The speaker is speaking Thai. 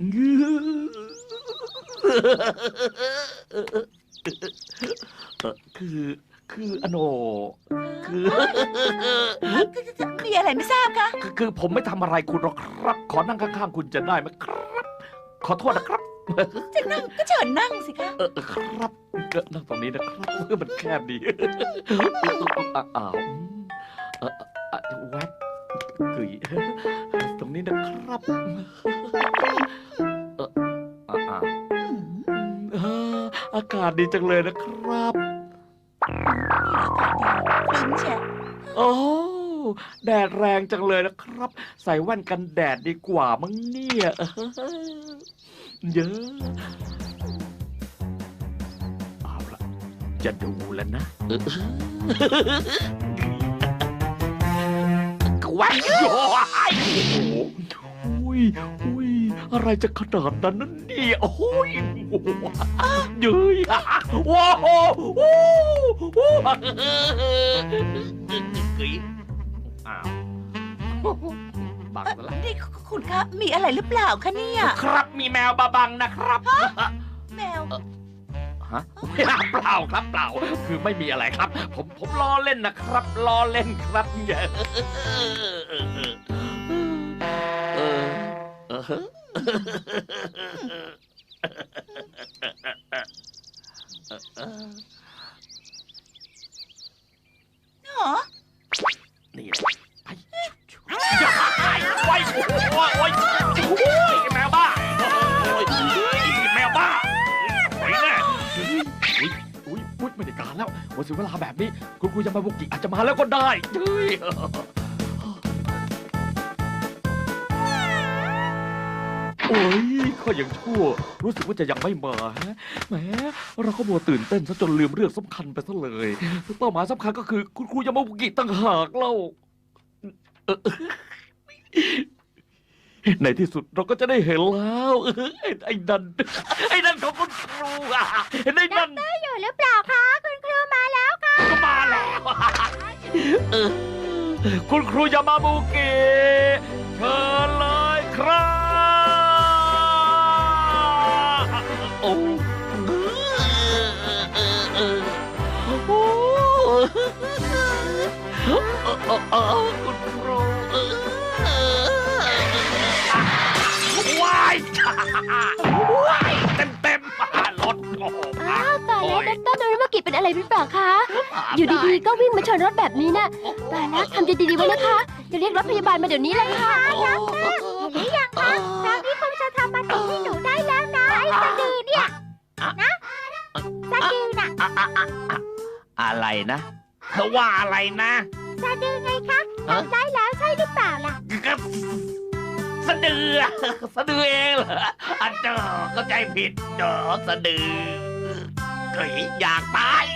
เอ่อคือคืออโน คือ มีอะไรไม่ทราบคะ คือคือผมไม่ทำอะไรคุณหรอกครับ ขอนั่งข้างๆคุณจะได้ไหมครับ ขอโทษนะครับ จะนั่งก็เชิญนั่งสิคะ เออครับเออนั่งตรงนี้นะครับเออมันแคบดีอะอ้าวเออเออแวบกุ ยตรงนี้นะครับเอออะอะเอออากาศดีจังเลยนะครับครึ้มเชียวโอ้แดดแรงจังเลยนะครับ ใส่แว่นกันแดดดีกว่ามั้งเนี่ยเออเยอะเอาละจะดูแล้วนะเออก วักโย้ยโอ้โหอุ้ยอุ้ยอะไรจะขนาดนั้นนั่นเนี่ยโอ้ยโอ้โหเย้ยว้าวโอ้โหกยอ้าวบังแล้วนี่คุณคะมีอะไรหรือเปล่าคะเนี่ย ครับมีแมวบาบังนะครับ แมว ฮะ เปล่าครับเปล่า คือไม่มีอะไรครับ ผมผมล้อเล่นนะครับล้อเล่นครับเออเออเออเออ ยไม่ได้การแล้ววันถึงเวลาแบบนี้ คุณครูยามาบุกิอาจจะมาแล้วก็ได้เฮ้ยโอ้ยเขายังชั่ว รู้สึกว่าจะยังไม่มาฮะแหมเราก็มัวตื่นเต้นซะจนลืมเรื่องสำคัญไปซะเลยเป้าหมายสำคัญก็คือ คุณครูยามาบุกิตั้งหากเล่า ในที่สุดเราก็จะได้เห็นแล้วเออไอ้นั่นไอ้นั่นของคุณครูอะไอ้นั่นอยู่หรือเปล่าคะคุณครูมาแล้วค่ะก็มาแล้วเออคุณครูยามาบุกิเชิญเลยครับโอ้โอ้เออคุณครู ดรโนริมากิเป็นอะไรหรือเปล่าคะ อยู่ดีๆ ก็วิ่งมาชนรถแบบนี้นะตายแล้วทำใจดีๆไว้นะคะ จะเรียกรถพยาบาลมาเดี๋ยวนี้เลยค่ะโอ้หรือยังคะคราวนี้คงจะทำมาถึงให้หนูได้แล้วนะไอ้สะดือเนี่ย นะสะดือน่ะอะอะอะอะอะไรนะเธอว่าอะไรนะสะดือไงคะทำได้แล้วใช่หรือเปล่าล่ะก็สะดือสะดือเองเหรออันเจอเข้าใจผิดเจอสะดือ เฮ้ยอยากตาย